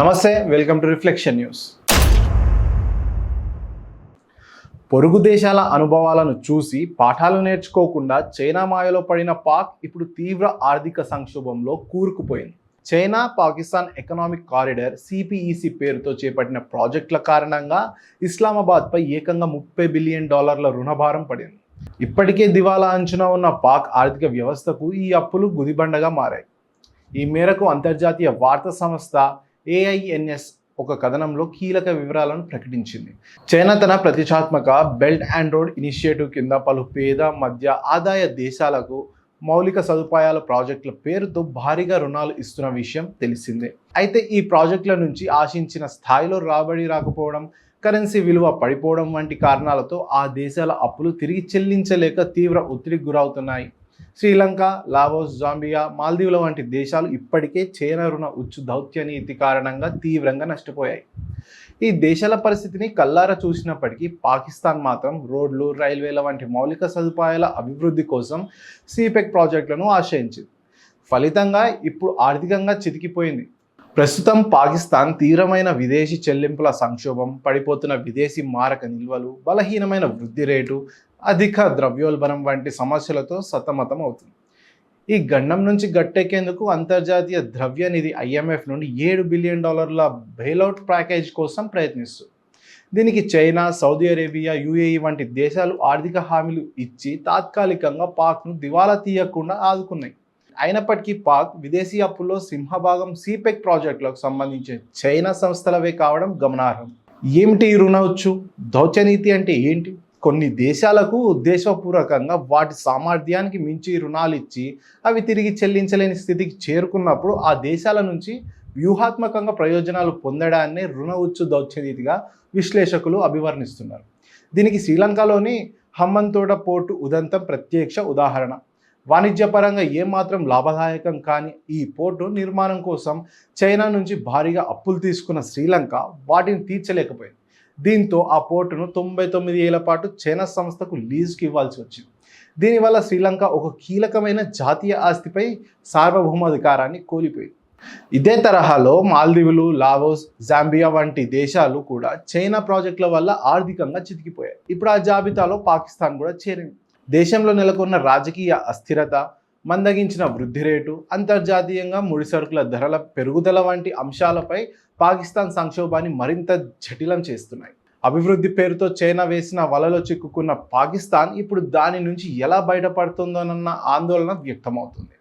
నమస్తే welcome to reflection news. పొరుగు దేశాల అనుభవాలను చూసి పాఠాలు నేర్చుకోకుండా చైనా మాయలో పడిన పాక్ ఇప్పుడు తీవ్ర ఆర్థిక సంక్షోభంలో కూరుకుపోయింది. China Pakistan economic corridor CPEC పేరుతో చేపట్టిన ప్రాజెక్టుల కారణంగా ఇస్లామాబాద్పై ఏకంగా ముప్పై బిలియన్ డాలర్ల రుణభారం పడింది. ఇప్పటికే దివాలా అంచున ఉన్న పాక్ ఆర్థిక వ్యవస్థకు ఈ అప్పులు గుదిబండగా మారాయి. ఈ మేరకు అంతర్జాతీయ వార్తా సంస్థ ఏఐఎన్ఎస్ ఒక కథనంలో కీలక వివరాలను ప్రకటించింది. చైనా తన ప్రతిష్టాత్మక బెల్ట్ అండ్ రోడ్ ఇనిషియేటివ్ కింద పలు పేద మధ్య ఆదాయ దేశాలకు మౌలిక సదుపాయాల ప్రాజెక్టుల పేరుతో భారీగా రుణాలు ఇస్తున్న విషయం తెలిసిందే. అయితే ఈ ప్రాజెక్టుల నుంచి ఆశించిన స్థాయిలో రాబడి రాకపోవడం కరెన్సీ విలువ పడిపోవడం వంటి కారణాలతో ఆ దేశాల అప్పులు తిరిగి చెల్లించలేక తీవ్ర ఒత్తిడికి గురవుతున్నాయి. శ్రీలంక లావోస్ జాంబియా మాల్దీవుల వంటి దేశాలు ఇప్పటికే చైనా రుణ ఉచ్చు దౌత్య నీతి కారణంగా తీవ్రంగా నష్టపోయాయి. ఈ దేశాల పరిస్థితిని కల్లారా చూసినప్పటికీ పాకిస్తాన్ మాత్రం రోడ్లు రైల్వేల వంటి మౌలిక సదుపాయాల అభివృద్ధి కోసం సిపెక్ ప్రాజెక్టులను ఆశ్రయించింది. ఫలితంగా ఇప్పుడు ఆర్థికంగా చితికిపోయింది. ప్రస్తుతం పాకిస్తాన్ తీవ్రమైన విదేశీ చెల్లింపుల సంక్షోభం పడిపోతున్న విదేశీ మారక నిల్వలు బలహీనమైన వృద్ధి రేటు అధిక ద్రవ్యోల్బణం వంటి సమస్యలతో సతమతం అవుతుంది. ఈ గండం నుంచి గట్టెక్కేందుకు అంతర్జాతీయ ద్రవ్య నిధి ఐఎంఎఫ్ నుండి ఏడు బిలియన్ డాలర్ల బెయిలౌట్ ప్యాకేజ్ కోసం ప్రయత్నిస్తుంది దీనికి చైనా సౌదీ అరేబియా యుఏఈ వంటి దేశాలు ఆర్థిక హామీలు ఇచ్చి తాత్కాలికంగా పాక్ను దివాలా తీయకుండా ఆదుకున్నాయి. అయినప్పటికీ పాక్ విదేశీ అప్పుల్లో సింహభాగం సిపెక్ ప్రాజెక్టులకు సంబంధించిన చైనా సంస్థలవే కావడం గమనార్హం. ఏమిటి ఈ రుణవచ్చు దౌత్యనీతి అంటే ఏంటి? కొన్ని దేశాలకు ఉద్దేశపూర్వకంగా వాటి సామర్థ్యానికి మించి రుణాలు ఇచ్చి అవి తిరిగి చెల్లించలేని స్థితికి చేరుకున్నప్పుడు ఆ దేశాల నుంచి వ్యూహాత్మకంగా ప్రయోజనాలు పొందడాన్ని రుణ ఉచ్చు దౌత్యనీతిగా విశ్లేషకులు అభివర్ణిస్తున్నారు. దీనికి శ్రీలంకలోని హమ్మంతోట పోర్టు ఉదంతం ప్రత్యక్ష ఉదాహరణ. వాణిజ్యపరంగా ఏమాత్రం లాభదాయకం కాని ఈ పోర్టు నిర్మాణం కోసం చైనా నుంచి భారీగా అప్పులు తీసుకున్న శ్రీలంక వాటిని తీర్చలేకపోయింది. దీంతో ఆ పోర్టును తొంభై తొమ్మిది ఏళ్ళ పాటు చైనా సంస్థకు లీజుకి ఇవ్వాల్సి వచ్చింది. దీనివల్ల శ్రీలంక ఒక కీలకమైన జాతీయ ఆస్తిపై సార్వభౌమాధికారాన్ని కోల్పోయింది. ఇదే తరహాలో మాల్దీవులు లావోస్ జాంబియా వంటి దేశాలు కూడా చైనా ప్రాజెక్టుల వల్ల ఆర్థికంగా చితికిపోయాయి. ఇప్పుడు ఆ జాబితాలో పాకిస్తాన్ కూడా చేరింది. దేశంలో నెలకొన్న రాజకీయ అస్థిరత మందగించిన వృద్ధి రేటు అంతర్జాతీయంగా ముడి సరుకుల ధరల పెరుగుదల వంటి అంశాలపై పాకిస్తాన్ సంక్షోభాన్ని మరింత జటిలం చేస్తున్నాయి. అభివృద్ధి పేరుతో చైనా వేసిన వలలో చిక్కుకున్న పాకిస్తాన్ ఇప్పుడు దాని నుంచి ఎలా బయటపడుతుందోనన్న ఆందోళన వ్యక్తమవుతుంది.